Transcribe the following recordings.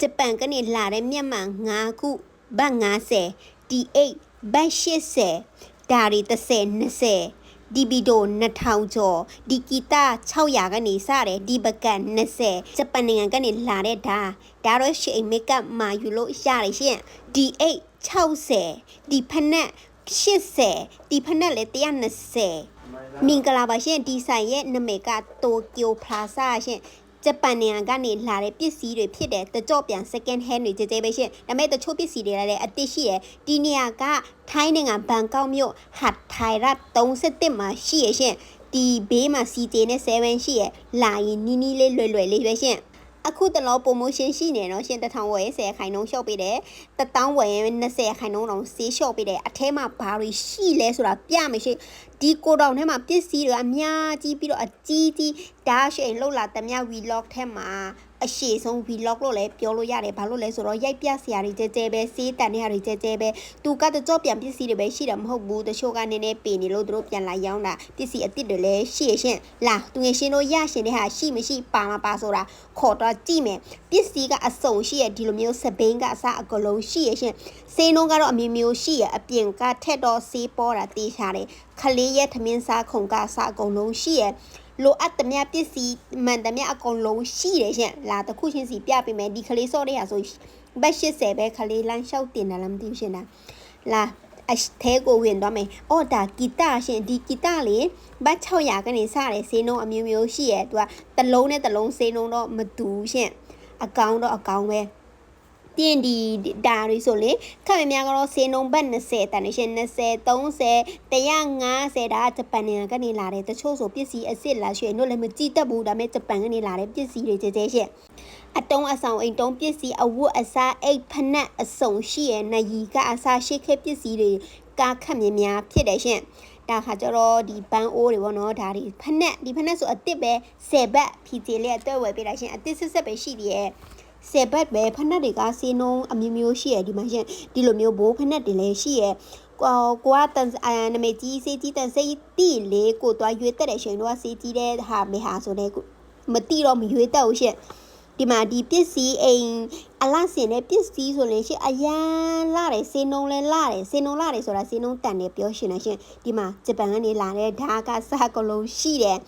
ဂျပန်ကနေလာတဲ့မြန်မာ9ခုဘတ်90 D8 ဘတ်80ဒါရီ30 20ဒီဘီဒို2000ကျော်ဒီဂီတာ600ကနေစတယ်ဒီဘကန်20ဂျပန်နိုင်ငံကနေလာတဲ့ဒါဒါတော့ရှိအိမ်မိတ်ကပ်မာယူလို့ရတယ်ရှင် D8 60ဒီဖက်နက်80ဒီဖက်နက်လည်း120မင်္ဂလာပါရှင်ဒီဆိုင်ရဲ့နာမည်ကတိုကျိုပလာဇာရှင် ဂျပန်နိုင်ငံကနေလာတဲ့ပစ္စည်းတွေဖြစ်တယ်တကြော့ပြန် second hand တွေကြဲကြဲပဲရှင်ဒါပေမဲ့တချို့ပစ္စည်းတွေလည်းအစ်စ်ရှိရယ်ဒီနေရာကထိုင်းနိုင်ငံဘန်ကောက်မြို့ဟတ်ထိုင်ရတ်31မှာရှိရရှင်ဒီဘေးမှာ CJ နဲ့7ရှိရယ်လာရင်နီးနီးလေးလွယ်လွယ်လေးပဲရှင် အခုတလော promotion ရှိနေတော့ရှင်တထောင်ဝယ်10ခိုင်နှုန်းရှော့ပေးတယ်တထောင်ဝယ်20ခိုင်နှုန်းတော့ဆေးရှော့ပေးတယ်အထဲမှာဘာတွေရှိလဲဆိုတာပြမယ်ရှင်ဒီကိုတောင်ထဲမှာပစ္စည်းတွေအများကြီးပြီးတော့အကြီးကြီးဒါရှိရင်လှုပ်လာတမျှ vlog ထဲမှာ အရှိဆုံး vlog လို့လည်းပြောလို့ရတယ်ဘာလို့လဲဆိုတော့ရိုက်ပြဆရာတွေကြဲကြဲပဲစေးတန်တွေကြဲကြဲပဲသူကတကြော့ပြန်ပစ္စည်းတွေပဲရှိတာမဟုတ်ဘူးတချို့ကနည်းနည်းပေနေလို့သူတို့ပြန်လာရောင်းတာပစ္စည်းအစ်စ်တွေလည်းရှိရရှင်လာသူငယ်ရှင်တို့ရရှင်တဲ့ဟာရှိမရှိပါမပါဆိုတာခေါ်တော့ကြည့်မယ်ပစ္စည်းကအစုံရှိရဒီလိုမျိုးစပိန်ကအစအကလုံးရှိရရှင်စေးနှုံးကတော့အမျိုးမျိုးရှိရအပြင်ကထက်တော့စေးပေါ်တာတေးထားတယ်ခလေးရဲ့ထမင်းစားခုံကစားအကုန်လုံးရှိရ လိုအပ်သမျှပစ္စည်းမှန်သမျှအကုန်လုံးရှိတယ်ရှင်လာတစ်ခုချင်းစီပြပေးမယ်ဒီခလေးစော့တဲ့ဟာဆိုဘတ်80ပဲခလေးလမ်းလျှောက်တင်တယ်လားမသိဘူးရှင်ဒါလာအထဲကိုဝင်သွားမယ်။အော်ဒါဂီတရှင်ဒီဂီတလေဘတ်600ကနေစတယ်ဆေးနှုံးအမျိုးမျိုးရှိရဲသူကတစ်လုံးနဲ့တစ်လုံးဆေးနှုံးတော့မတူရှင်။အကောင်တော့အကောင်ပဲ။ ပြင်ဒီဒါတွေဆိုလေခက်မများကတော့စေနှုံဘတ်20တန်ရှင်20 30 150ဒါဂျပန်နိုင်ငံကနေလာတယ်တချို့ဆိုပစ္စည်းအစ်စ်လာရွှေတို့လည်းမကြည့်တတ်ဘူးဒါပေမဲ့ဂျပန်ကနေလာတဲ့ပစ္စည်းတွေကြဲကြဲရှင့်အတုံးအဆောင်အိမ်တုံးပစ္စည်းအဝတ်အစားအိတ်ဖနက်အစုံရှိရဲ့နယီကအစားရှိခဲပစ္စည်းတွေကခက်မြများဖြစ်တယ်ရှင့်ဒါခါကျတော့ဒီဘန်အိုးတွေပေါ့နော်ဒါဒီဖနက်ဒီဖနက်ဆိုအစ်စ်ပဲ10ဘတ်ဖြီကျေလေးအတွက်ဝယ်ပေးလိုက်ရှင်အစ်စ်ဆက်ဆက်ပဲရှိသေးရဲ့ ဆယ်ဘတ်ပဲဖက်နှက်တွေကစီးနှုံးအမျိုးမျိုးရှိရဒီမှာရှင်ဒီလိုမျိုးဘိုးဖက်နှက်တွေလည်းရှိရကိုကိုကတန်အာနမေကြီးစေးကြီးတန်စိတ်တီလေကိုသွားရွေးတက်တဲ့ရှင်တော့စေးကြီးတဲ့ဟာမေဟာဆိုတဲ့မတိတော့မရွေးတက်ဘူးရှင်ဒီမှာဒီပစ္စည်းအိမ်အလားစင်တဲ့ပစ္စည်းဆိုရင်ရှင်အရန်လာတယ်စေနှုံလဲလာတယ်စေနှုံလာတယ်ဆိုတာစေနှုံတန်တယ်ပြောရှင်နေရှင်ဒီမှာဂျပန်ကနေလာတဲ့ဓာကစကလုံးရှိတယ်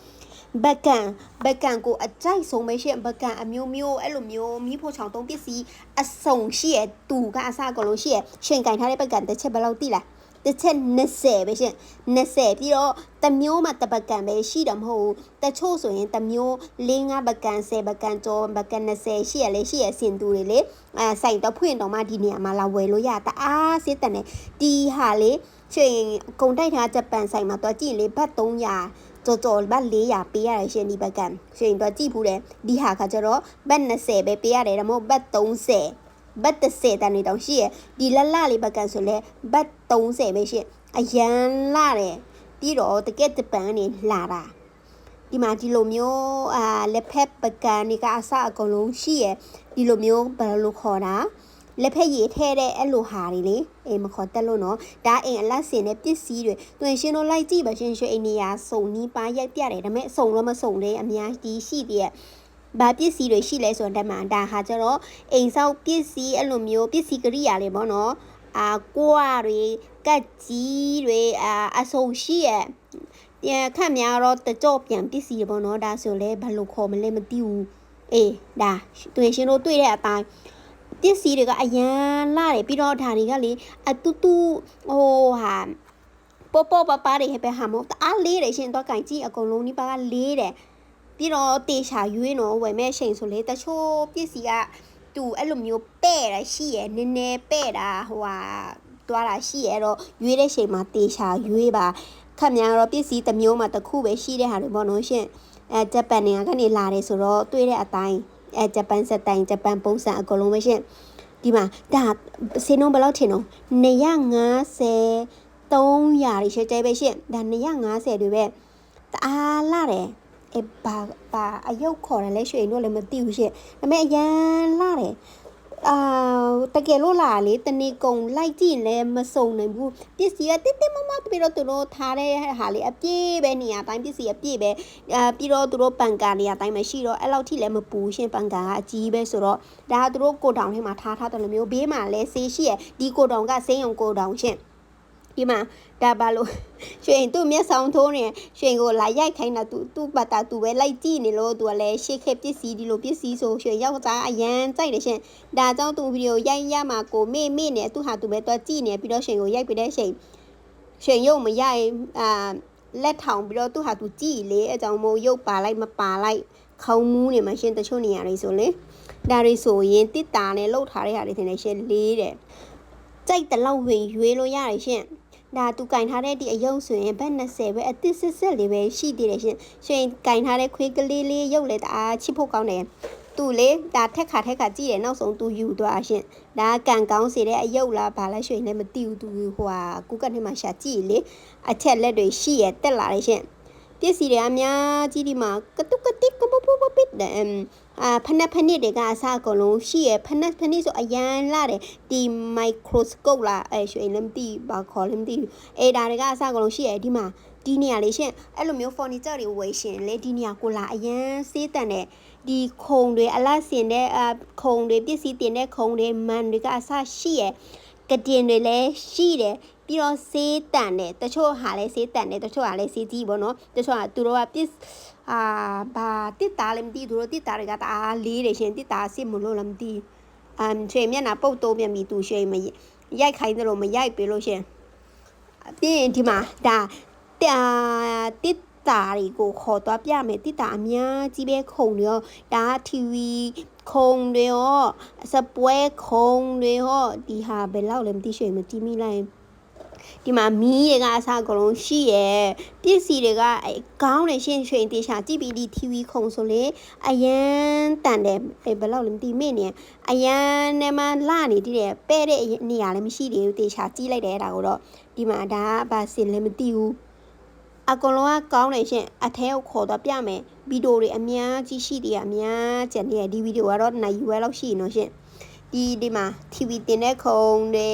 ဘက်ကန်ဘက်ကန်ကိုအကြိုက်ဆုံးပဲရှင်ဘက်ကန်အမျိုးမျိုးအဲ့လိုမျိုးမီးဖိုချောင်သုံးပစ္စည်းအစုံရှိရတူကအစကလုံးရှိရရှင်ကင်ထားတဲ့ဘက်ကန်တစ်ချက်ဘယ်လောက်တိလားတစ်ချက်20ပဲရှင်20ပြီးတော့တမျိုးမှတပကံပဲရှိတယ်မဟုတ်ဘူးတချို့ဆိုရင်တမျိုး၄၅ပကံ10ပကံကျော်ပကံ20ရှိရလေရှိရစင်တူတွေလေအဲစိုက်တော့ဖွင့်တော့မှဒီနေရာမှာလာဝယ်လို့ရတအားစစ်တန်တယ်ဒီဟာလေရှင်ကုံတိုက်ထားဂျပန်ဆိုင်မှာတော့ကြည့်လေဘတ်300 ကြော်ကြော်ဘတ်400ပေးရတယ်ရှင်ဒီဘက်ကရှင်တော့ကြည့်ဘူးတယ်ဒီဟာကကျတော့ဘတ်20ပဲပေးရတယ်ဒါမှမဟုတ်ဘတ်30ဘတ်30တန်နေတောင်ရှိရဒီလလလေးဘက်ကဆိုလဲဘတ်30ပဲရှင်အရန်လာတယ်ပြီးတော့တကက်ဂျပန်ကနေလာတာဒီမှာဒီလိုမျိုးအာလက်ဖက်ပကံတွေကအစအကုန်လုံးရှိရဒီလိုမျိုးဘယ်လိုခေါ်တာ လက်ဖက်ရည်ထဲတဲ့အဲ့လိုဟာတွေလေအေးမခေါ်တက်လို့နော်ဒါအိမ်အလတ်စင်တဲ့ပစ္စည်းတွေတွင်ရှင်တို့လိုက်ကြည့်ပါရှင်ရွှေအိမ်နေရာစုံနီးပါရိုက်ပြတယ်ဒါပေမဲ့စုံတော့မစုံလေအများကြီးရှိသေးရဲ့ဘာပစ္စည်းတွေရှိလဲဆိုတော့ဓမ္မဒါဟာကျတော့အိမ်ဆောက်ပစ္စည်းအဲ့လိုမျိုးပစ္စည်းကရိယာတွေပေါ့နော်အာကွာတွေကတ်ကြီးတွေအာအဆုံရှိရဲ့ပြန်ခတ်များတော့တကြော့ပြန်ပစ္စည်းပေါ့နော်ဒါဆိုလဲဘယ်လိုခေါ်မလဲမသိဘူးအေးဒါတွင်ရှင်တို့တွေ့တဲ့အတိုင်း ပစ္စည်းတွေကအရန်လာတယ်ပြီးတော့ဒါတွေကလေအတူတူဟိုဟာပေါ်ပေါ်ပပတွေပဲဟာမဟုတ်တအားလေးတယ်ရှင်တော့ကင်ကြည့်အကုန်လုံးဒီပါကလေးတယ်ပြီးတော့တေချာရွေးနော်ဝယ်မဲ့ချိန်ဆိုလေတချို့ပစ္စည်းကသူအဲ့လိုမျိုးပဲ့တာရှိရယ်နည်းနည်းပဲ့တာဟိုဟာတွားတာရှိရတော့ရွေးတဲ့ချိန်မှာတေချာရွေးပါခက်များတော့ပစ္စည်းတစ်မျိုးမှတစ်ခုပဲရှိတဲ့ဟာတွေပေါ့နော်ရှင်အဲဂျပန်နေကနေလာတယ်ဆိုတော့တွေ့တဲ့အတိုင်း အဲဂျပန်စက်တိုင်ဂျပန်ပုံစံအကုန်လုံးပဲရှင်ဒီမှာဒါစေနှုံးဘယ်လောက်ထင်တော့250 300ရရှိကြပဲရှင်ဒါ250တွေပဲတအားလာတယ်အဲဘာဘာအယုတ်ခေါ်တယ်လဲရွှေတို့လည်းမသိဘူးရှင်ဒါပေမဲ့အရန်လာတယ် အာတကယ်လို့လာလေတနေ့ကုံလိုက်ကြည့်ရင်လည်းမစုံနိုင်ဘူးပစ္စည်းကတိတိမမပြီးတော့သူတို့ထားတဲ့ဟာလေးအပြည့်ပဲနေရာတိုင်းပစ္စည်းအပြည့်ပဲအာပြီးတော့သူတို့ပန်ကာနေရာတိုင်းမှာရှိတော့အဲ့လောက်ထိလည်းမပူရှင်ပန်ကာကအကြီးပဲဆိုတော့ဒါကသူတို့ကိုတောင်ထဲမှာထားထားတယ်လို့မျိုးဘေးမှာလည်းဆေးရှိရဒီကိုတောင်ကဆေးရုံကိုတောင်ရှင် ဒီမှာဒါပါလို့ရွှေရင်သူ့မျက်ဆောင်ထိုးနေရွှေကိုလာရိုက်ခိုင်းတာသူသူ့ဘာတာသူပဲလိုက်ကြည့်နေလို့သူကလည်းရှေ့ခက်ပစ္စည်းဒီလိုပစ္စည်းဆိုရွှေယောက်ျားအရန်ကြိုက်တယ်ရှင်ဒါကြောင့်သူဗီဒီယိုရိုက်ရမှာကိုမေ့မေ့နေသူဟာသူပဲတော့ကြည့်နေပြီးတော့ရွှေကိုရိုက်ပြတဲ့ချိန်ရွှေရုပ်မရိုက်အာလက်ထောင်ပြီးတော့သူဟာသူကြည့်လေအကြောင်းမို့ရုပ်ပါလိုက်မပါလိုက်ခေါင်းမူးနေမှာရှင်တချို့နေရာတွေဆိုလေဒါတွေဆိုရင်တစ်တာနဲ့လှုပ်ထားတဲ့ဟာတွေထင်တယ်ရှင်လေးတယ်ကြိုက်တဲ့လောက်ဝင်ရွေးလို့ရတယ်ရှင် ဒါသူကင်ထားတဲ့ဒီအယုတ်ဆိုရင်ဘက်20ပဲအသစ်စစ်စစ်လေးပဲရှိသေးတယ်ရှင်ရှင်ကင်ထားတဲ့ခွေးကလေးလေးရုပ်လည်းတအားချစ်ဖို့ကောင်းတယ်သူလေဒါထက်ခါထက်ခါကြည့်တယ်နောက်ဆုံးသူယူသွားရှင်ဒါကန်ကောင်းစေတဲ့အယုတ်လားဘာလဲရှင်လည်းမသိဘူးသူဟိုဟာကုကတ်ထဲမှာရှာကြည့်လေအချက်လက်တွေရှိရတက်လာတယ်ရှင် ပစ္စည်းတွေအများကြီးဒီမှာကတုကတိကပပပပစ်တယ်အာဖနက်ဖနစ်တွေကအစားအကုန်လုံးရှိရဖနက်ဖနစ်ဆိုအရန်လာတယ်ဒီ microscope လားအဲရွှေလည်းမသိဘာခေါ်လည်းမသိဘူးအဲဒါတွေကအစားအကုန်လုံးရှိရဒီမှာဒီနေရာလေးရှင်အဲ့လိုမျိုး furniture တွေဝယ်ရှင်လေဒီနေရာကိုလာအရန်စေးတန်တဲ့ဒီခုံတွေအလားစင်တဲ့အာခုံတွေပစ္စည်းတင်တဲ့ခုံတွေမန်တွေကအစားရှိရ ကတင်တွေလည်းရှိတယ်ပြီးတော့စေးတန်တယ်တချို့ဟာလည်းစေးတန်တယ်တချို့ဟာလည်းစေးကြီးပေါ့နော်တချို့ဟာသူတို့ကပစ္စအာဘာတစ်တာလည်းမသိသူတို့တစ်တာတွေကတအားလေးတယ်ရှင်တစ်တာစစ်မလို့လည်းမသိအမ်ချွေမျက်နှာပုတ်တိုးမြတ်မီသူရွှေမရိုက်ခိုင်းတယ်လို့မရိုက်ပေးလို့ရှင်ပြီးရင်ဒီမှာဒါတာတစ်တာတွေကိုခေါ်သွားပြမယ်တစ်တာအများကြီးပဲခုံတွေရောဒါ TV ခုံတွေရောစပွဲခုံတွေရောဒီဟာဘယ်လောက်လဲမသိရွှေမတီးမိလိုက်ဒီမှာမီးတွေကအစားအကုန်လုံးရှိရယ်ပစ္စည်းတွေကအဲကောင်းတယ်ရှင်းရွှေတေချာကြည့်ပြီးဒီ TV ခုံဆိုလေအရန်တန်တယ်အဲဘယ်လောက်လဲမသိမိနေအရန်နဲ့မှလာနေတည်တယ်ပဲ့တဲ့နေရာလည်းမရှိသေးဘူးတေချာကြည့်လိုက်တယ်ဒါကိုတော့ဒီမှာဒါကဘာစင်လည်းမသိဘူး အကောင်လုံးကကောင်းတယ်ရှင်အထဲကိုခေါ်တော့ပြမယ်ဗီဒီယိုတွေအများကြီးရှိတယ်အများကျန်နေဒီဗီဒီယိုကတော့နိုင်ယူဝဲလောက်ရှိနေတော့ရှင်ဒီဒီမှာ TV တင်တဲ့ခုံတွေ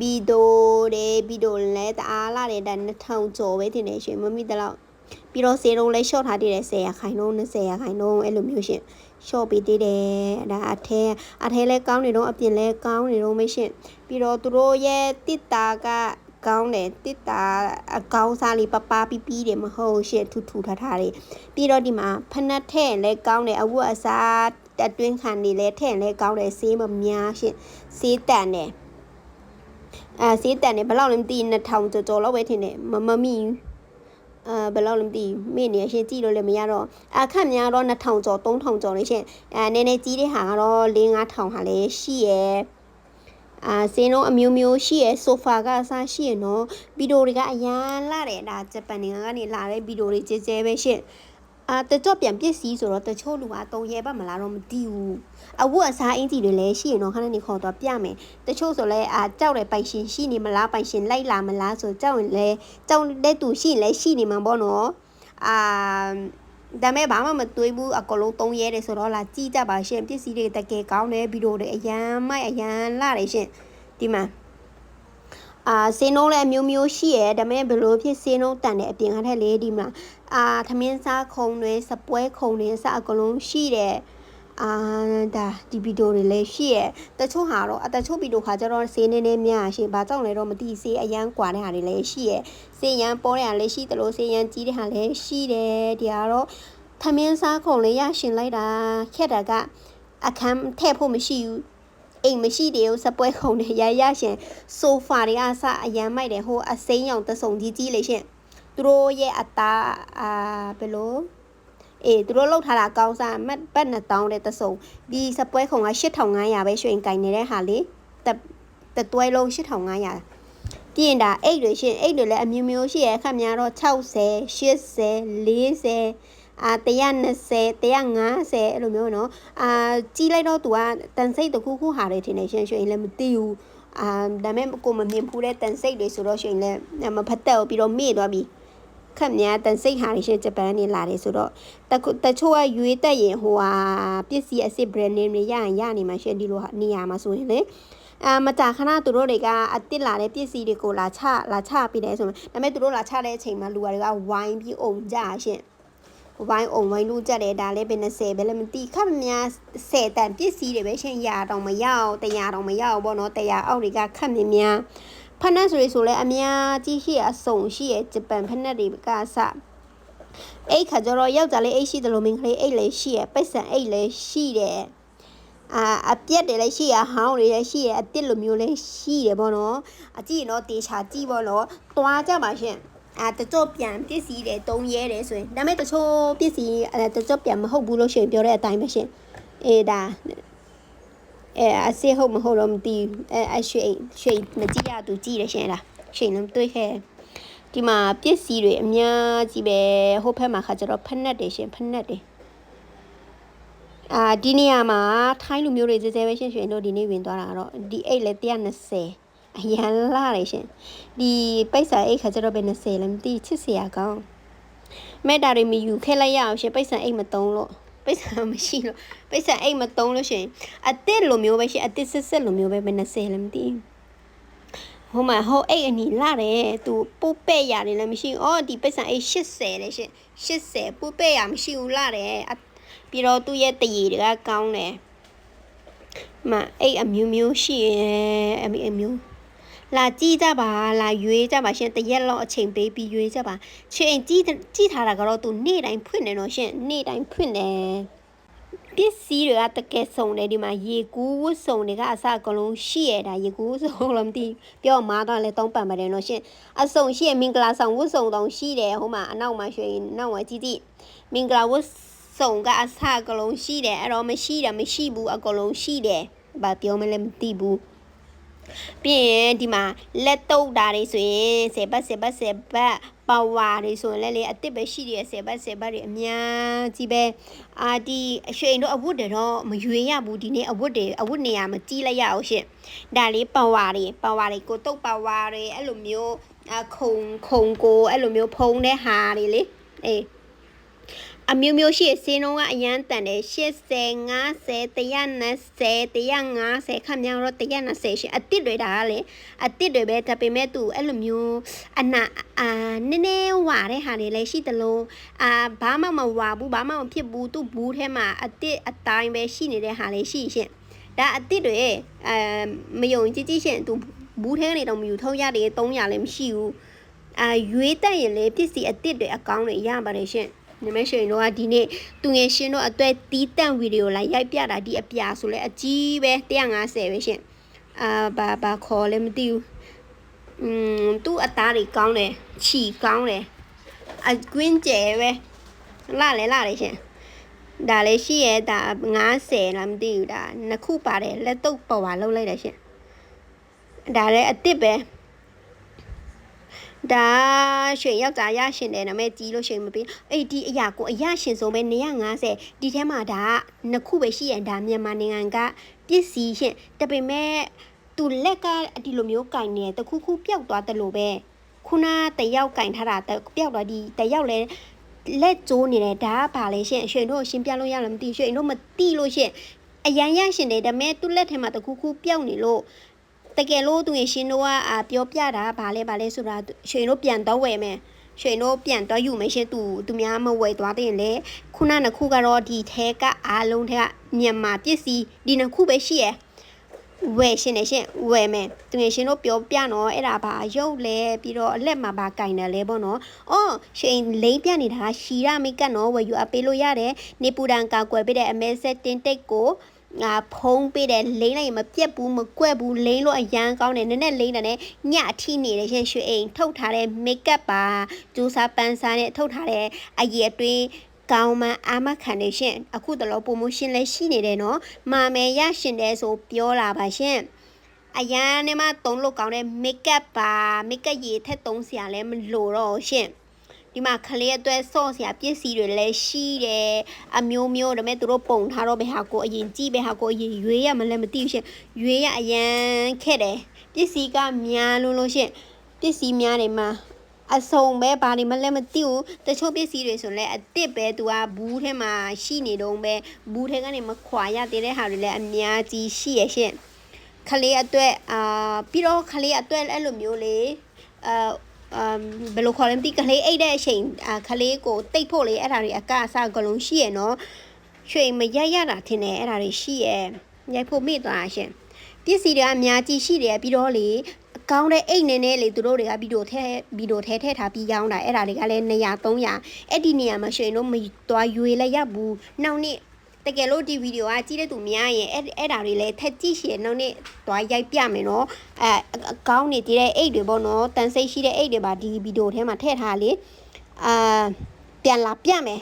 ဗီဒီယိုတွေဗီဒီယိုလည်းတအားလာတယ်ဒါ2000ကျော်ပဲတင်နေရှင်မမိတလောက်ပြီးတော့စေတုံးလည်း short ထားတည်တယ်10ရာခိုင်နှုန်း20ရာခိုင်နှုန်းအဲ့လိုမျိုးရှင် short ပေးတည်တယ်ဒါအထဲအထဲလည်းကောင်းနေတော့အပြင်လည်းကောင်းနေတော့မရှင်ပြီးတော့သူတို့ရဲ့တစ်တာက ကောင်းတယ်တစ်တာအကောင်းစားလေးပပပီးပီးတယ်မဟုတ်ရှင့်ထူထူထားထားတယ်ပြီးတော့ဒီမှာဖနက်ထဲ့လည်းကောင်းတယ်အဝတ်အစားအတွင်းခံနေလဲထဲ့လည်းကောင်းတယ်ဆေးမများရှင့်ဆေးတန်တယ်အဲဆေးတန်တယ်ဘယ်လောက်လဲမသိ2000ကျော်ကျော်လောက်ပဲထင်တယ်မမမီအဲဘယ်လောက်လဲမသိမိနေရှင်ကြည့်လို့လည်းမရတော့အခက်များတော့2000ကျော်3000ကျော်လေးရှင်အဲနည်းနည်းကြီးတဲ့ဟာကတော့4 5000ဟာလည်းရှိရဲ့ အာစင်းလုံးအမျိုးမျိုးရှိရယ်ဆိုဖာကအစားရှိရယ်နော်ဗီဒီယိုတွေကအရန်လာတယ်ဒါဂျပန်နိုင်ငံကနေလာတဲ့ဗီဒီယိုတွေကြဲကြဲပဲရှင့်အာတကြော့ပြန်ပစ္စည်းဆိုတော့တချို့လူကတုံရဲပါမလားတော့မသိဘူးအဝတ်အစားအင်ကြီးတွေလည်းရှိရင်တော့ခဏနေခေါ်တော့ပြမယ်တချို့ဆိုလဲအာကြောက်တယ်ပိုင်ရှင်ရှိနေမလားပိုင်ရှင်လိုက်လာမလားဆိုကြောက်ရင်လဲကြောက်တဲ့သူရှိရင်လဲရှိနေမှာပေါ့နော်အာ ဒါမဲ့ဘာမှမတွေးဘူးအကလုံးသုံးရဲတယ်ဆိုတော့လာကြည့်ကြပါရှင်ပစ္စည်းတွေတကယ်ကောင်းတယ်ဗီဒီယိုတွေအရန်မိုက်အရန်လာတယ်ရှင်ဒီမှာအာစင်းလုံးလည်းအမျိုးမျိုးရှိရဲဒါပေမဲ့ဘယ်လိုဖြစ်စင်းလုံးတန်တဲ့အပြင်ကထက်လေးဒီမှာအာသမင်းစားခုံတွေစပွဲခုံတွေအစအကလုံးရှိတယ် အာဒါဒီဗီဒီယိုတွေလည်းရှိရဲတချို့ဟာတော့အတချို့ဗီဒီယိုခါကျတော့စေးနေနေများရှင်ဘာကြောင့်လဲတော့မသိစေးအရန်กว่าတဲ့ဟာတွေလည်းရှိရဲစေးရန်ပေါ်တဲ့ဟာလည်းရှိတယ်လို့စေးရန်ကြီးတဲ့ဟာလည်းရှိတယ်ဒီကတော့သမင်းစားခုံလေးရရှင်လိုက်တာခက်တာကအခန်းထည့်ဖို့မရှိဘူးအိမ်မရှိတယ်စပွဲခုံနဲ့ရရရှင်ဆိုဖာတွေအစအရန်မိုက်တယ်ဟိုအစိမ်းရောင်တဆုံကြီးကြီးလေးရှင်သူတို့ရဲ့အသားအာဘယ်လို အေးသူတို့လှုပ်ထားတာကောင်းစားမတ်ပတ်2000တဲ့တဆုံပြီးစပွဲခုံက8500ပဲရွှင်ကင်နေတဲ့ဟာလေတတတွဲလုံး8500ပြင်တာအိတ်တွေရှင်အိတ်တွေလည်းအမျိုးမျိုးရှိရခက်များတော့60 80 40အာ120 150အဲ့လိုမျိုးနော်အာကြီးလိုက်တော့ तू ကတန်စိတ်တခုခုဟာတွေထင်နေရှင်ရွှေရင်လည်းမသိဘူးအာဒါပေမဲ့ကိုမမြင်ဘူးတဲ့တန်စိတ်တွေဆိုတော့ရွှေရင်လည်းမဖတ်သက်ဘူးပြီးတော့မေ့သွားပြီ ခက်များတန်စိတ်ဟာတွေရှင်ဂျပန်နေလာတယ်ဆိုတော့တခုတချို့ကရွေးတက်ရင်ဟိုဟာပစ္စည်းအစ်စ် brand name တွေရရင်ရနေမှာရှင်ဒီလိုဟာနေရာမှာဆိုရင်လေအာမတာခဏသူတို့တွေကအတစ်လာတဲ့ပစ္စည်းတွေကိုလာချလာချပြီးတယ်ဆိုရင်ဒါပေမဲ့သူတို့လာချတဲ့အချိန်မှာလူတွေကဝိုင်းပြီးအုံကြရှင်ဝိုင်းအုံဝိုင်းလို့ကြတယ်ဒါလည်းပဲ20ပဲလည်းမသိခက်များ10တန်ပစ္စည်းတွေပဲရှင်ရတော့မရောက်100တော့မရောက်ဘောနော်100အောက်တွေကခက်မြများ ဖက်နက်ဆိုရဆိုလဲအများကြီးရှိအစုံရှိရဲ့ဂျပန်ဖက်နက်တွေကစအဲ့ခါကျတော့ယောက်ျားလေးအိတ်ရှိတယ်လို့မိန်းကလေးအိတ်လည်းရှိရဲ့ပိတ်ဆန်အိတ်လည်းရှိတယ်အာအပြက်တွေလည်းရှိရဟောင်းတွေလည်းရှိရအတစ်လိုမျိုးလည်းရှိတယ်ပေါ့နော်အကြည့်နော်တေချာကြည့်ပေါ့နော်တွားကြပါရှင်အာတချို့ပြန်ပစ္စည်းတွေတုံးရဲတယ်ဆိုရင်ဒါပေမဲ့တချို့ပစ္စည်းအဲတချို့ပြန်မဟုတ်ဘူးလို့ရှိရင်ပြောတဲ့အတိုင်းပဲရှင်အေးဒါ အဲအစစ်ဟုတ်မဟုတ်တော့မသိဘူးအဲအရွှေရွှေမကြည့်ရသူကြည့်ရရှင်လားရွှေလုံးတွေးခဲ့ဒီမှာပစ္စည်းတွေအများကြီးပဲဟိုဘက်မှာခါကျတော့ဖက်နက်တွေရှင်ဖက်နက်တွေအာဒီနေရာမှာထိုင်းလူမျိုးတွေစစဲပဲရှင်ရှင်တို့ဒီနေ့ဝင်သွားတာကတော့ဒီအိတ်လည်း120အရန်လာတယ်ရှင်ဒီပိတ်စာအိတ်ခါကျတော့ပဲ20လည်းမသိချစ်စရာကောင်းမဲ့တာတွေမယူခဲလိုက်ရအောင်ရှင်ပိတ်စာအိတ်မတုံးလို့ ပိတ်စာမရှိလို့ပိတ်စာအိတ်မတုံးလို့ရှင်အစ်စ်လိုမျိုးပဲရှင်အစ်စ်စစ်စစ်လိုမျိုးပဲပဲ20လည်းမသိဟိုမှာဟိုအိတ်အနီလာတယ်သူပို့ပဲ့ရတယ်လည်းမရှိအော်ဒီပိတ်စာအိတ်80လေရှင်80ပို့ပဲ့ရမရှိဘူးလာတယ်ပြီးတော့သူ့ရဲ့တရေတွေကကောင်းတယ်မအိတ်အမျိုးမျိုးရှိရဲ့အမျိုး လာကြည့်ကြပါလာရွေးကြပါရှင်တရက်လောက်အချိန်ပေးပြီးရွေးကြပါချိန်ကြည့်ကြည့်ထားတာကတော့သူနေ့တိုင်းဖွင့်နေတော့ရှင်နေ့တိုင်းဖွင့်တယ်ပစ္စည်းတွေကတကယ်စုံတယ်ဒီမှာရေကူးဝတ်စုံတွေကအစအကုန်လုံးရှိရတာရေကူးစုံလို့မသိပြောမာတော့လဲသုံးပံပါတယ်နော်ရှင်အစုံရှိရမင်္ဂလာဆောင်ဝတ်စုံတောင်ရှိတယ်ဟိုမှာအနောက်မှာရွှေနောက်မှာကြည့်ကြည့်မင်္ဂလာဝတ်စုံကအစအကုန်လုံးရှိတယ်အဲ့တော့မရှိတာမရှိဘူးအကုန်လုံးရှိတယ်ဘာပြောမလဲမသိဘူး ပြီးရင်ဒီမှာလက်တုပ်တာတွေဆိုရင်10ဘတ်10ဘတ်10ဘတ်ပါဝါတွေဆိုရင်လည်းလေအစ်စ်ပဲရှိတယ်10ဘတ်10ဘတ်တွေအများကြီးပဲအာဒီအရွှေတို့အဝတ်တွေတော့မရွေရဘူးဒီနေ့အဝတ်တွေအဝတ်နေရာမကြီးလိုက်ရအောင်ရှင်ဒါလေးပါဝါတွေပါဝါတွေကိုတုပ်ပါဝါတွေအဲ့လိုမျိုးအခုံခုံကိုအဲ့လိုမျိုးဖုံးတဲ့ဟာတွေလေအေး အမျိုးမျိုးရှိစင်းလုံးကအရန်တန်တယ်80 50 120 150ခန့်များတော့120ရှိအတစ်တွေဒါကလေအတစ်တွေပဲဒါပေမဲ့သူအဲ့လိုမျိုးအနာအာနည်းနည်းဝါတဲ့ဟာတွေလည်းရှိတယ်လို့အာဘာမှမဝါဘူးဘာမှမဖြစ်ဘူးသူ့ဘူးထဲမှာအတစ်အတိုင်းပဲရှိနေတဲ့ဟာလေးရှိရှင်ဒါအတစ်တွေအာမယုံကြည်ကြည်ရှင်သူဘူးထဲနေတော့မယူထုတ်ရတယ်300လည်းမရှိဘူးအာရွေးတက်ရင်လေပစ္စည်းအတစ်တွေအကောင်းတွေရပါတယ်ရှင် နမရှင်တို့ကဒီနေ့သူငယ်ရှင်တို့အတွက်တီးတန့်ဗီဒီယိုလာရိုက်ပြတာဒီအပြာဆိုလဲအကြီးပဲ150ပဲရှင်အာဘာဘာခေါ်လဲမသိဘူးอืมသူ့အသားတွေကောင်းတယ်ခြီကောင်းတယ်အကွင်းကျဲပဲလာလေလာလေရှင်ဒါလေးရှိရဲဒါ90လားမသိဘူးဒါနှစ်ခုပါတယ်လက်တုပ်ပေါ်ပါလောက်လိုက်တယ်ရှင်ဒါလည်းအစ်စ်ပဲ ဒါရွှေယောက်ျားရရှင်တယ်နာမည်ကြီးလို့ရှိရင်မပြီးအဲ့ဒီအရာကိုအရရှင်ဆုံးပဲ150ဒီထဲမှာဒါနှစ်ခုပဲရှိရဒါမြန်မာနိုင်ငံကပစ္စည်းရှင်တပေမဲ့သူလက်ကဒီလိုမျိုးကင်နေတခုခုပျောက်သွားတယ်လို့ပဲခုနတယောက်ကင်ထားတာပျောက်သွားဒီတယောက်လဲလက်ကျိုးနေတယ်ဒါကဘာလဲရှင်ရွှေတို့ရှင်းပြလို့ရလားမသိရွှေတို့မသိလို့ရှင်အရန်ရရှင်တယ်ဒါပေမဲ့သူ့လက်ထဲမှာတခုခုပျောက်နေလို့ တကယ်လို့သူငယ်ရှင်တို့ကအာပြောပြတာဗာလဲဗာလဲဆိုတာရွှေတို့ပြန်တော့ဝယ်မယ်ရွှေတို့ပြန်တော့ယူမယ်ရှင်သူသူများမဝယ်သွားတဲ့ရင်လေခုနနှစ်ခုကတော့ဒီထဲကအားလုံးထဲကမြန်မာပစ္စည်းဒီနှစ်ခုပဲရှိရယ်ဝယ်ရှင်နေရှင်ဝယ်မယ်သူငယ်ရှင်တို့ပြောပြနော်အဲ့ဒါဘာရုပ်လဲပြီးတော့အလက်မှာဘာကင်တယ်လဲပေါ့နော်အော်ရှင်လိမ့်ပြနေတာရှီရမိတ်ကနော်ဝယ်ယူအပေးလို့ရတယ်နေပူတန်ကာကွယ်ပေးတဲ့အမဲဆက်တင်တိတ်ကို ငါဖုံးပေးတယ်လိမ့်လိုက်မပြက်ဘူးမကွက်ဘူးလိမ့်လို့အရန်ကောင်းတယ်နည်းနည်းလိမ့်တယ်နဲ့ညအထိနေတယ်ရှင်ရွှေအိမ်ထုတ်ထားတဲ့ make up ပါဂျူစာပန်စာနဲ့ထုတ်ထားတဲ့အရည်အတွင်းကောင်းမှအာမခံနေရှင်အခုတလောပုံမရှင်လည်းရှိနေတယ်နော်မာမယ်ရရှင်တယ်ဆိုပြောလာပါရှင်အရန်နဲ့မှသုံးလို့ကောင်းတဲ့ make up ပါ make up ရည်ထက်သုံးစရာလည်းမလိုတော့ရှင် ဒီမှာခလေးအတွက်ဆော့စရာပစ္စည်းတွေလည်းရှိတယ်အမျိုးမျိုးဒါပေမဲ့သူတို့ပုံထားတော့ဘယ်ဟာကိုအရင်ကြည့်ဘယ်ဟာကိုအရင်ရွေးရမလဲမသိဘူးရှင်ရွေးရအရန်ခက်တယ်ပစ္စည်းကများလို့လို့ရှင်ပစ္စည်းများတယ်မှာအစုံပဲဘာတွေမလဲမသိဘူးတချို့ပစ္စည်းတွေဆိုလဲအစ်စ်ပဲသူကဘူးထဲမှာရှိနေတော့ပဲဘူးထဲကနေမခွာရသေးတဲ့ဟာတွေလည်းအများကြီးရှိရရှင့်ခလေးအတွက်အာပြီးတော့ခလေးအတွက်အဲ့လိုမျိုးလေအာ အမ်ဘယ်လိုခေါ်လဲမသိကလေးအိတ်တဲ့အချိန်အာခလေးကိုတိတ်ဖို့လေအဲ့ဒါတွေအကအစကလုံးရှိရနော်ရွှေမရရတာထင်တယ်အဲ့ဒါတွေရှိရရိုက်ဖို့မေ့သွားတာရှင်ပစ္စည်းတွေကအများကြီးရှိတယ်ပြီးတော့လေအကောင်းတဲ့အိတ်နေနေလေသူတို့တွေကဗီဒီယိုထဲဗီဒီယိုထဲထည့်ထားပြီးရောင်းတာအဲ့ဒါတွေကလည်း200 300အဲ့ဒီနေရာမှာရွှေတို့မသွားရွေလိုက်ရဘူးနောက်နေ့ တကယ်လို့ဒီဗီဒီယိုကကြည့်တဲ့သူများရင်အဲ့အဲ့ဒါတွေလည်းထက်ကြည့်ရှင်နောက်နေ့သွားရိုက်ပြမယ်နော်အဲအကောင်းနေတည်တဲ့အိတ်တွေပေါ့နော်တန်စိတ်ရှိတဲ့အိတ်တွေပါဒီဗီဒီယိုထဲမှာထည့်ထားလေအာပြန်လာပြမယ်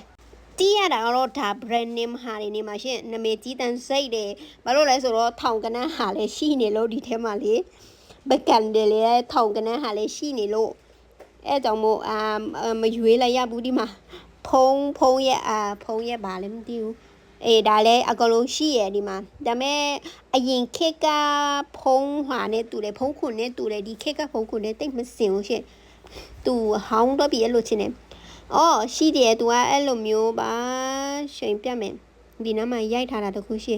တီးရတာတော့ဒါ brand name ဟာတွေနေမှာရှင်နာမည်ကြီးတန်စိတ်တယ်ဘာလို့လဲဆိုတော့ထောင်ကနန်းဟာလည်းရှိနေလို့ဒီထဲမှာလေဘကန်တယ်လေထောင်ကနန်းဟာလည်းရှိနေလို့အဲကြောင့်မို့အာမရွေးလိုက်ရဘူးဒီမှာဖုံးဖုံးရဲ့အာဖုံးရဲ့ဘာလဲမသိဘူး အေးဒါလည်းအကလုံးရှိရဒီမှာဒါမဲ့အရင်ခက်ကဖုံးဟာနဲ့တူတယ်ဖုံးခွန်နဲ့တူတယ်ဒီခက်ကဖုံးခွန်နဲ့တိတ်မစင်ဘူးရှင်သူဟောင်းတော့ပြီအဲ့လိုချင်းနေအော်ရှိတယ်သူကအဲ့လိုမျိုးပါရှင်ပြမယ်ဒီနားမှာရိုက်ထားတာတခုရှိ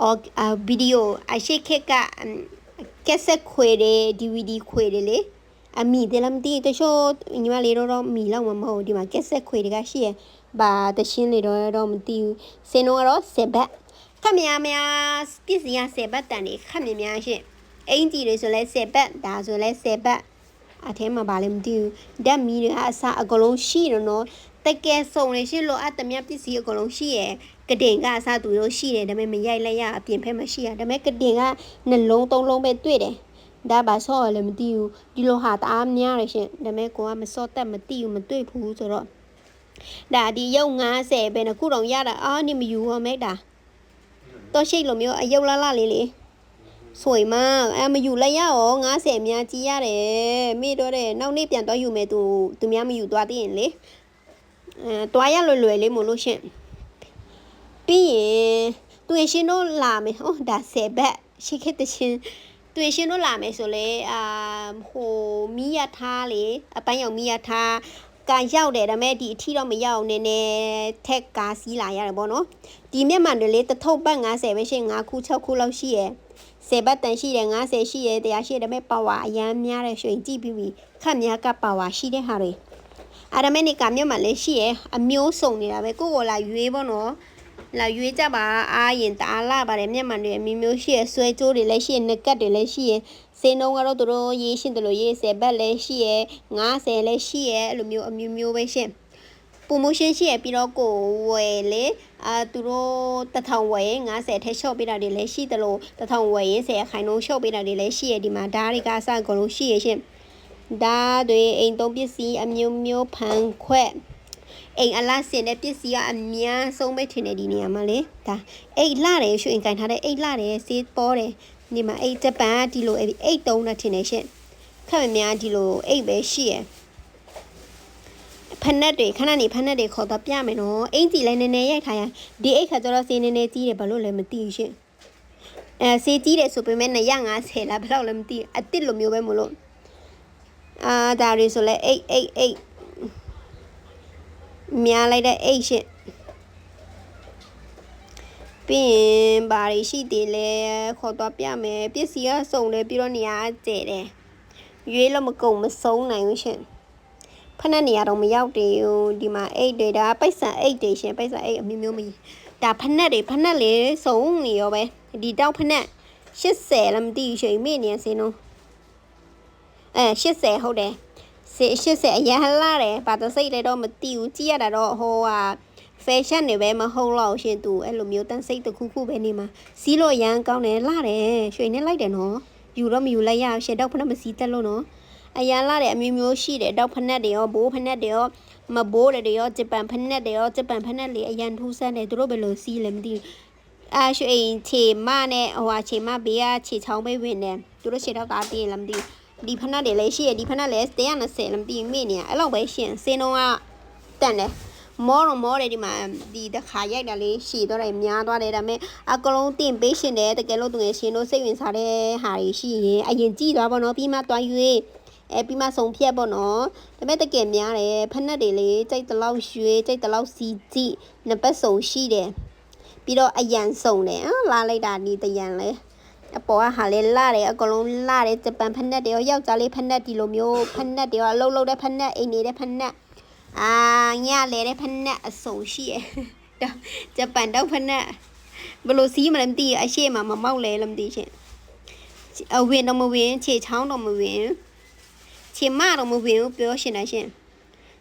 အော်အာဗီဒီယိုအရှိခက်ကကက်ဆက်ခွေတယ် DVD ခွေတယ်လေအမီတယ်လားမသိတချို့ညီမလေးတော့တော့မီလောက်မှာမဟုတ်ဒီမှာကက်ဆက်ခွေတွေကရှိရ ဘာတရှင်းလေးတော့တော့မသိဘူးစင်တော့ကတော့ဆယ်ဘက်ခမများများပစ္စည်းကဆယ်ဘက်တန်နေခမများရှင့်အင်ကြီးတွေဆိုလဲဆယ်ဘက်ဒါဆိုလဲဆယ်ဘက်အထဲမှာဗာလည်းမသိဘူးဓာတ်မီတွေကအစအကလုံးရှိတော့နော်တကယ်စုံနေရှိလို့အတမြပစ္စည်းအကလုံးရှိရယ်ကတင်ကအစသူတို့ရှိတယ်ဒါပေမဲ့မရိုက်လိုက်ရအပြင်ဖက်မှာရှိရဒါပေမဲ့ကတင်ကနှလုံးသုံးလုံးပဲတွေ့တယ်ဒါပါဆော့လည်းမသိဘူးဒီလိုဟာတအားများတယ်ရှင်ဒါပေမဲ့ကိုကမစော့တက်မသိဘူးမတွေ့ဘူးဆိုတော့ ဒါဒီရုပ်90ပဲနှစ်ခုတော့ရတာအာနေမယူဟောမဲတာတော့ရှိလိုမျိုးအယုတ်လာလာလေးလေးဆိုရင်မအဲမယူလိုက်ရရော90အများကြီးရတယ်မိတော့တဲ့နောက်နေ့ပြန်တော့ယူမယ်သူသူများမယူသွားသေးရင်လေအဲတွားရလွယ်လွယ်လေးမို့လို့ရှင်ပြီးရင်သူရှင်တို့လာမယ်ဟောဒါ10ဘက်ရှိခဲ့တဲ့ရှင်တွေ့ရှင်တို့လာမယ်ဆိုလဲအာဟိုမိရထားလေအပန်းရောင်မိရထား ကရောက်တယ်ဒါပေမဲ့ဒီအထီတော့မရောက်နေနဲ့ထက်ကားစီးလာရတယ်ပေါ့နော်ဒီမျက်မှန်တွေလေတထုပ်ပတ်90ပဲရှင်5ခု6ခုလောက်ရှိရယ်10ဘတ်တန်ရှိတယ်90ရှိရယ်တရားရှိတယ်ဒါပေမဲ့ပါဝါအရန်များတယ်ရွှေကြည့်ပြီးပြီခက်များကပါဝါရှိတဲ့ဟာတွေအာရမဲနီကမြို့မှာလည်းရှိရယ်အမျိုးစုံနေတာပဲကိုကိုလာရွေးပေါ့နော်လာရွေးကြပါအားရင်တအားလာပါတယ်မျက်မှန်တွေအမျိုးမျိုးရှိရယ်ဆွဲကြိုးတွေလည်းရှိရယ်နကတ်တွေလည်းရှိရယ် စင်းတော့ကတော့တို့ရေးရှင်းတယ်လို့ရေး10ဘတ်လည်းရှိရယ်90လည်းရှိရယ်အဲ့လိုမျိုးအမျိုးမျိုးပဲရှင်း promotion ရှိရပြီးတော့ကိုဝယ်လေအာသူတို့တထောင်ဝယ်ရင်90ထက် short ပေးတာတွေလည်းရှိတယ်လို့တထောင်ဝယ်ရင်10ခိုင်နှုန်း short ပေးတာတွေလည်းရှိရဒီမှာဓာတ်တွေကအစအကုန်လုံးရှိရရှင်ဓာတ်တွေအိမ်သုံးပစ္စည်းအမျိုးမျိုးဖန်ခွက်အိမ်အလားစင်တဲ့ပစ္စည်းကအများဆုံးပဲထင်တယ်ဒီနေရာမှာလေဒါအိတ်လှတယ်ရွှေအိမ်ကန်ထားတဲ့အိတ်လှတယ်စေးပေါ်တယ် ဒီမှာအိတ်ဂျပန်ကဒီလိုအိတ်သုံးတာထင်တယ်ရှင်ခက်မများဒီလိုအိတ်ပဲရှိရယ်ဖက်နက်တွေခဏနေဖက်နက်တွေခေါ်တော့ပြမယ်နော်အင်ကြီးလည်းနည်းနည်းရိုက်ထားရဒီအိတ်ခါကျတော့စေးနည်းနည်းကြီးတယ်ဘာလို့လဲမသိဘူးရှင်အဲစေးကြီးတယ်ဆိုပေမဲ့250လားဘယ်လောက်လဲမသိအတစ်လိုမျိုးပဲမလို့အာဒါတွေဆိုလဲအိတ်အိတ်အိတ်များလိုက်တဲ့အိတ်ရှင် ပြီးရင်ဘာတွေရှိသေးလဲခေါ်တော့ပြမယ်ပစ္စည်းကစုံတယ်ပြီးတော့နေရာကျဲတယ်ရွေးလို့မကုန်မဆုံးနိုင်ဘူးရှင်ဖက်နက်နေရာတော့မရောက်သေးဘူးဒီမှာအိတ်တွေဒါပိတ်ဆန်အိတ်တွေရှင်ပိတ်ဆန်အိတ်အမျိုးမျိုးမကြီးဒါဖက်နက်တွေဖက်နက်လေးစုံနေရောပဲဒီတောက်ဖက်နက်80လားမသိဘူးရှင်မိနေစင်းတော့အဲ80ဟုတ်တယ်စေ80အရဟလာတယ်ဘာတစိတ်လည်းတော့မသိဘူးကြည့်ရတာတော့ဟိုဟာ fashion တွေပဲမဟုတ်တော့ရှင်သူအဲ့လိုမျိုးတန်းစိတ်တစ်ခုခုပဲနေမှာစီးလို့ရမ်းကောင်းတယ်လှတယ်ရွှေနဲ့လိုက်တယ်နော်ယူတော့မယူလိုက်ရရှေ့တော့ဖက်မစီးတက်လို့နော်အရန်လာတဲ့အမျိုးမျိုးရှိတယ်တောက်ဖက်နဲ့တွေရောဘိုးဖက်နဲ့တွေရောမဘိုးတွေရောဂျပန်ဖက်နဲ့တွေရောဂျပန်ဖက်နဲ့လေအရန်ထူးဆန်းတယ်သူတို့ဘယ်လိုစီးလဲမသိဘူးအာရွှေချေမနဲ့ဟိုဟာချေမဘေးကချေချောင်းပဲဝင်တယ်သူတို့ရှေ့တော့သားတည်လားမသိဘူးဒီဖက်နဲ့တွေလည်းရှိရဒီဖက်နဲ့လည်း120လားမသိဘူးမိနေအဲ့လောက်ပဲရှင်စင်းတော့ကတန်တယ် မောတော့မောတယ်ဒီမှာဒီတခါရိုက်တာလေးရှည်တော့တယ်များသွားတယ်ဒါပေမဲ့အကလုံးတင်ပေးရှင်တယ်တကယ်လို့သူငယ်ရှင်တို့စိတ်ဝင်စားတဲ့ဟာတွေရှိရင်အရင်ကြည့်သွားပါတော့ပြီးမှသွားယူအဲပြီးမှစုံဖြတ်ပေါ့နော်ဒါပေမဲ့တကယ်များတယ်ဖက်နက်တွေလေကြိတ်တလောက်ရွှေကြိတ်တလောက်စီကြည့်နှစ်ပတ်စုံရှိတယ်ပြီးတော့အရန်စုံတယ်အာလာလိုက်တာဒီတရန်လေအပေါ်ကဟာလေလာတယ်အကလုံးလာတယ်ဂျပန်ဖက်နက်တွေရောယောက်ျားလေးဖက်နက်ဒီလိုမျိုးဖက်နက်တွေရောအလုံးလုံးတဲ့ဖက်နက်အိမ်နေတဲ့ဖက်နက် အာညလေတဲ့ဖက်နက်အစုံရှိရယ်ဂျပန်တော့ဖက်နက်ဘယ်လိုစီးမလဲမသိဘူးအရှိမမမောက်လဲလည်းမသိချင်းအဝင်တော့မဝင်ခြေချောင်းတော့မဝင်ခြေမတော့မဝင်ဘူးပြောရှင်တယ်ရှင်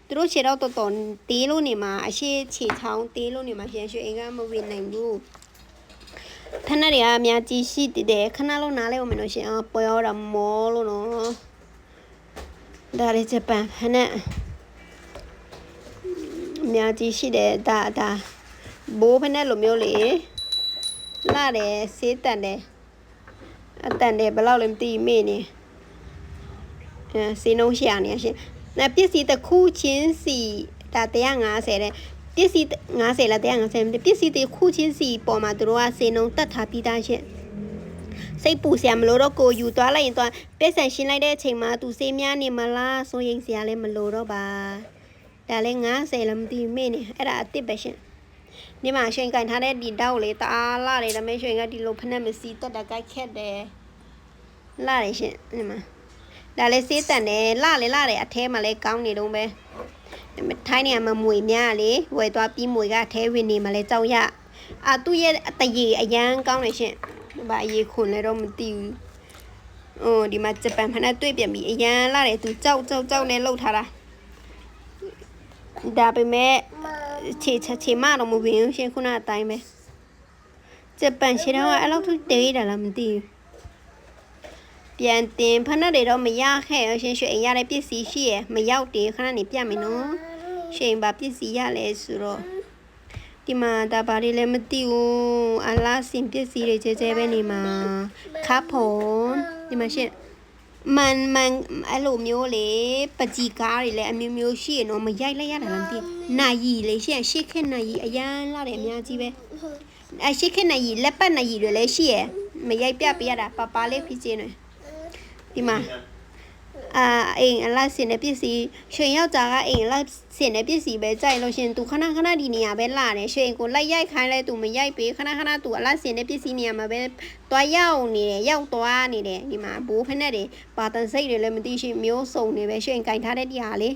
သူတို့ခြေတော့တော်တော်တေးလို့နေမှာအရှိခြေချောင်းတေးလို့နေမှာရှင်ရွှေအိမ်ကမဝင်နိုင်ဘူးဖက်နက်တွေကအများကြီးရှိတယ်ခဏလုံးနားလဲအောင်မလို့ရှင်အော်ပေါ်ရတာမောလို့နော်ဒါလေးဂျပန်ဖက်နက် အများကြီးရှိတယ်ဒါဒါဘိုးဖက်နဲ့လိုမျိုးလေလာတယ်ဆေးတန်တယ်အတန်တယ်ဘယ်လောက်လဲမသိမေ့နေအဲစေနှုံးရှာနေရှင်အဲပစ္စည်းတစ်ခုချင်းစီဒါ150တဲ့ပစ္စည်း50လား150မသိပစ္စည်းတစ်ခုချင်းစီပေါ်မှာသူတို့ကစေနှုံးတတ်ထားပြီးသားရှင်စိတ်ပူစရာမလိုတော့ကိုယူသွားလိုက်ရင်သွားပက်ဆန်ရှင်းလိုက်တဲ့အချိန်မှာသူစေးများနေမလားစိုးရိမ်စရာလည်းမလိုတော့ပါ ဒါလည်း90လည်းမသိမေ့နေအဲ့ဒါအစ်စ်ပဲရှင်ဒီမှာရွှင်ကန်ထားတဲ့ဒီတောက်လေးတအားလာတယ်ဒါပေမဲ့ရွှင်ကဒီလိုဖက်နဲ့မစီတက်တက်ကြိုက်ခက်တယ်လာတယ်ရှင်ဒီမှာဒါလေးစေးတန်တယ်လာလေလာတယ်အထဲမှာလည်းကောင်းနေတော့ပဲဒါပေမဲ့ထိုင်းနေမှာမွေများလေဝယ်သွားပြီးမွေကအထဲဝင်နေမှာလဲကြောက်ရအာသူ့ရဲ့အတရေအရန်ကောင်းတယ်ရှင်ဒီမှာအရေခွန်လည်းတော့မသိဘူးဟိုဒီမှာဂျပန်ဖက်နဲ့တွေ့ပြန်ပြီအရန်လာတယ်သူကြောက်ကြောက်ကြောက်နဲ့လှုပ်ထားတာ ဒါပေမဲ့ခြေချက်ခြေမတော့မဝင်ဘူးရှင်ခုနအတိုင်းပဲဂျပန်ရှီတော့အဲ့လောက်ထိတေးတာလားမသိဘူးပြန်တင်ဖနက်တွေတော့မရခဲ့ရရှင်ရွှေအိမ်ရတဲ့ပစ္စည်းရှိရမရောက်တည်ခဏနေပြမယ်နော်ရွှေအိမ်ပါပစ္စည်းရလဲဆိုတော့ဒီမှာဒါပါလေးလည်းမသိဘူးအလားစင်ပစ္စည်းတွေကျဲကျဲပဲနေမှာခါဖုံဒီမှာရှင် မန်မန်အဲ့လိုမျိုးလေပကြီးကားတွေလည်းအမျိုးမျိုးရှိရနော်မရိုက်လိုက်ရတာလားမသိနိုင်ရီလေရှေ့ရှေ့ခက်နိုင်ရီအရန်လာတယ်အများကြီးပဲအရှေ့ခက်နိုင်ရီလက်ပတ်နိုင်ရီတွေလည်းရှိရမရိုက်ပြပေးရတာပါပါလေးဖြစ်ခြင်းတွေဒီမှာ အာအိမ်အလားစင်တဲ့ပစ္စည်းရွှေယောက်ျားကအိမ်အလားစင်တဲ့ပစ္စည်းပဲကြိုက်လို့ရှင်သူခဏခဏဒီနေရာပဲလာတယ်ရွှေကိုလိုက်ရိုက်ခိုင်းလဲသူမရိုက်ပေးခဏခဏသူအလားစင်တဲ့ပစ္စည်းနေရာမှာပဲတွားရောက်နေတယ်ရောက်သွားနေတယ်ဒီမှာဘိုးဖက်နဲ့တွေပါတန်စိတ်တွေလည်းမသိရှိမျိုးစုံနေပဲရွှေကင်ထားတဲ့ဒီဟာလေး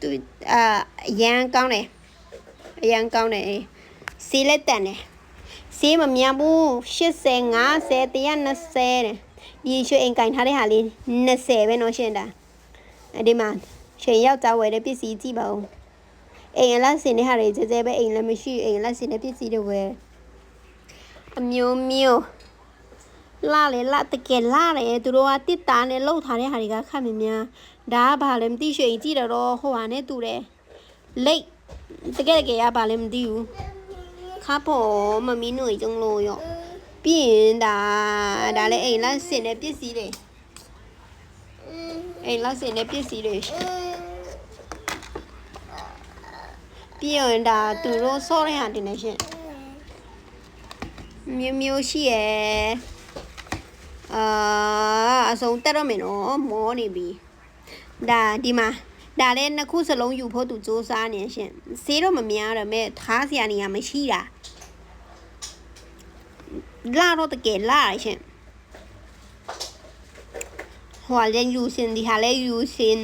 သူအာအရန်ကောင်းတယ်အရန်ကောင်းတယ်အေးစီးလက်တန်တယ်စီးမများဘူး80 50 120တဲ့ ဒီရွှေအိမ်ကင်ထားတဲ့ဟာလေး20ပဲနော်ရှင်တာအဲဒီမှာရွှေယောက်ျားဝယ်တဲ့ပစ္စည်းကြည့်ပါဦးအိမ်အလားစင်တဲ့ဟာတွေကျကျပဲအိမ်လည်းမရှိအိမ်အလားစင်တဲ့ပစ္စည်းတွေဝယ်အမျိုးမျိုးလာလေလာတကယ်လာတယ်သူတို့ကတစ်တာနဲ့လှုပ်ထားတဲ့ဟာတွေကခက်မများဒါကဘာလဲမသိရွှေကြည့်တော့ဟိုဟာနဲ့တူတယ်လိတ်တကယ်တကယ်ရပါလဲမသိဘူးခါပေါ်မမီးနွေကျုံလို့ရော ပြီးရင်ဒါဒါလည်းအိမ်လက်စင်တဲ့ပစ္စည်းတွေအိမ်လက်စင်တဲ့ပစ္စည်းတွေပြီးရင်ဒါသူတို့စောတဲ့ဟာတင်နေရှင်မျိုးမျိုးရှိရယ်အာအစုံတက်တော့မယ်နော်မောနေပြီဒါဒီမှာဒါလည်းနှစ်ခုစလုံးယူဖို့သူစူးစမ်းနေရှင်ဆေးတော့မများတော့မဲ့ထားစရာနေရာမရှိတာ လာတော့တကယ်လာရှင်ဟိုလည်းယူစင်ဒီဟာလည်းယူစင်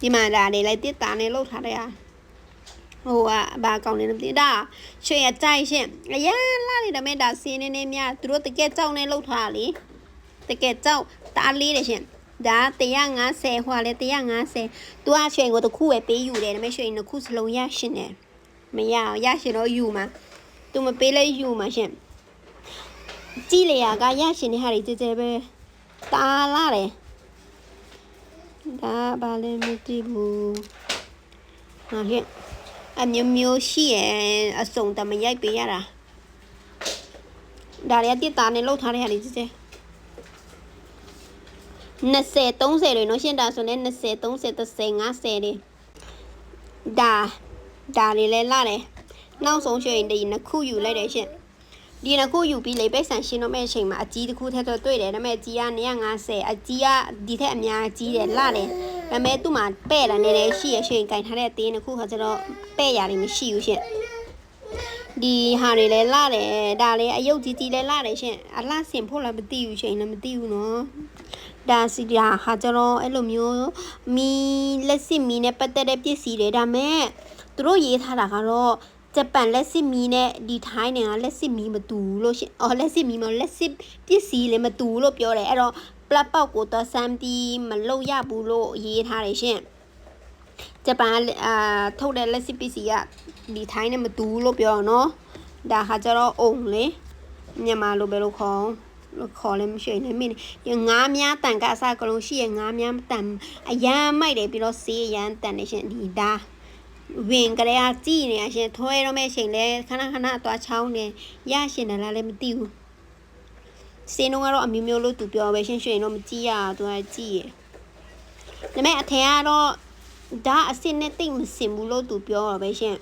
ဒီမှာဒါလေးလိုက်တစ်တာနဲ့လှုပ်ထားတယ်ဟာဟိုကဘာကောင်းနေလဲမသိဒါရွှေရကြိုက်ရှင်အရန်လာနေတယ်မဲ့ဒါစင်းနေနေများသူတို့တကယ်ကြောက်နေလှုပ်ထားလေတကယ်ကြောက်တားလေးတယ်ရှင်ဒါ150ဟိုကလည်း150သူကရွှေကိုတစ်ခုပဲပေးယူတယ်ဒါပေမဲ့ရွှေနှစ်ခုစလုံးရရှင်တယ်မရအောင်ရရှင်တော့ယူမှာ သူမပေးလဲယူမှာရှင်ကြည့်လေရကရရှင်တဲ့ဟာတွေကြဲကြဲပဲတားလာတယ်ဒါဘာလဲမသိဘူးဟာဟဲ့အမျိုးမျိုးရှိရဲ့အစုံတမရိုက်ပေးရတာဒါရီတစ်တာနဲ့လှုပ်ထားတဲ့ဟာတွေကြဲကြဲ20 30တွေနော်ရှင်းတာဆိုရင်20 30 30 50တွေဒါဒါလေးလဲလာတယ် နောက်ဆုံးရွှေရင်ဒီနှစ်ခုယူလိုက်တယ်ရှင့်ဒီနှစ်ခုယူပြီးလေပိတ်ဆန်ရှင်းတော့မဲ့အချိန်မှာအကြီးတစ်ခုထက်တော့တွေ့တယ်ဒါပေမဲ့အကြီးက150အကြီးကဒီထက်အများကြီးတယ်လှတယ်ဒါပေမဲ့သူ့မှာပဲ့လာနေတယ်ရှိရရှင်ကင်ထားတဲ့အသေးနှစ်ခုကကျတော့ပဲ့ရတယ်မရှိဘူးရှင်ဒီဟာတွေလည်းလှတယ်ဒါလည်းအယုတ်ကြီးကြီးလည်းလှတယ်ရှင်အလှဆင်ဖို့လည်းမသိဘူးရှင်လည်းမသိဘူးနော်ဒါစီဒါဟာကျတော့အဲ့လိုမျိုးမီလက်စစ်မီနဲ့ပတ်သက်တဲ့ပစ္စည်းတွေဒါပေမဲ့သူတို့ရေးထားတာကတော့ ဂျပန်လက်စစ်မီနဲ့ဒီထိုင်းနိုင်ငံလက်စစ်မီမတူဘူးလို့ရှင်။အော်လက်စစ်မီမဟုတ်လက်စစ်ပစ္စည်းလည်းမတူဘူးလို့ပြောတယ်။အဲ့တော့ပလက်ပေါက်ကိုတော့စမ်းပြီးမလုပ်ရဘူးလို့ရေးထားတယ်ရှင်။ဂျပန်ကအာထုတ်တဲ့လက်စစ်ပစ္စည်းကဒီထိုင်းနဲ့မတူဘူးလို့ပြောတော့နော်။ဒါဟာကျတော့အုံလေမြန်မာလိုပဲလို့ခေါ်လို့ခေါ်လည်းမရှိနေမင်းဒီငါးများတန်ကအစကလုံးရှိရငါးများတန်အရန်မိုက်တယ်ပြီးတော့ဆေးရန်တန်နေရှင်ဒီဒါ ဝင်ကြရကြည့်နေရရှင်ထွဲတော့မဲ့ချိန်လဲခဏခဏသွားချောင်းနေရရှင်တယ်လားလည်းမသိဘူးစင်းတော့ကတော့အမျိုးမျိုးလို့သူပြောပဲရှင်ရှင်တော့မကြည့်ရသူကကြည့်ရဒါပေမဲ့အထင်ကတော့ဒါအစ်စ်နဲ့တိတ်မစင်ဘူးလို့သူပြောတော့ပဲရှင်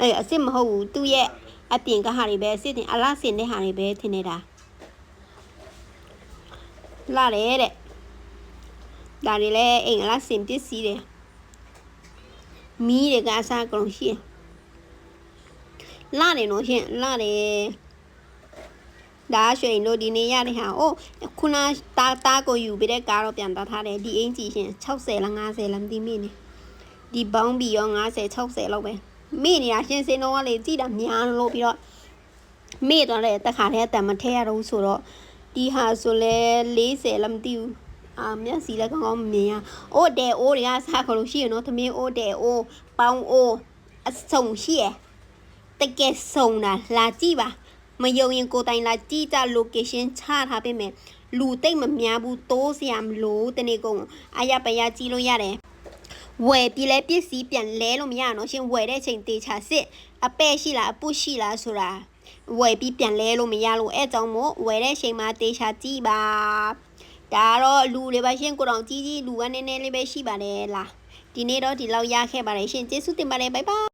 အဲအစ်စ်မဟုတ်ဘူးသူ့ရဲ့အပြင်ကဟာတွေပဲအစ်စ်တင်အလားစင်တဲ့ဟာတွေပဲထင်နေတာလာတယ်တဲ့ဒါတွေလည်းအိမ်အလားစင်ပစ္စည်းတွေ မီးတွေကအစားကုန်ရှိတယ်လာတယ်နော်ရှင်လာတယ်ဒါရွှေတို့ဒီနေ့ရတဲ့ဟာအိုးခုနတာတာကိုယူပြီးတဲ့ကားတော့ပြန်သွားထားတယ်ဒီအင်ကြီးရှင်60လား50လားမသိမိနေဒီဘောင်းဘီရော50 60လောက်ပဲမိနေတာရှင်စင်တော့ကလေကြည့်တာများလို့ပြီးတော့မိတော့လေတခါတည်းအတန်မထဲရတော့ဘူးဆိုတော့ဒီဟာဆိုလဲ40လားမသိဘူး အာမျက်စီလည်းကောင်းကောင်းမမြင်ရအိုးတဲအိုးတွေကစားခလို့ရှိရနော်သမင်းအိုးတဲအိုးပေါင်းအိုးအစုံရှိရတကယ်စုံတာလာကြည့်ပါမယုံရင်ကိုယ်တိုင်လာကြည့်ကြ location ချထားပေးမယ်လူတိတ်မများဘူးတိုးစရာမလိုတနေ့ကုန်အရပရကြည့်လို့ရတယ်ဝယ်ပြီးလဲပစ္စည်းပြန်လဲလို့မရတော့ရှင်ဝယ်တဲ့အချိန်တေချာစစ်အပဲ့ရှိလားအပုရှိလားဆိုတာဝယ်ပြီးပြန်လဲလို့မရလို့အဲကြောင့်မို့ဝယ်တဲ့အချိန်မှာတေချာကြည့်ပါ ဒါကတော့လူတွေပါရှင်ကိုတော်ကြီးကြီးလူကနည်းနည်းလေးပဲရှိပါတယ်လားဒီနေ့တော့ဒီလောက်ရခဲ့ပါတယ်ရှင်ကျေးဇူးတင်ပါတယ်ဘိုင်ဘိုင်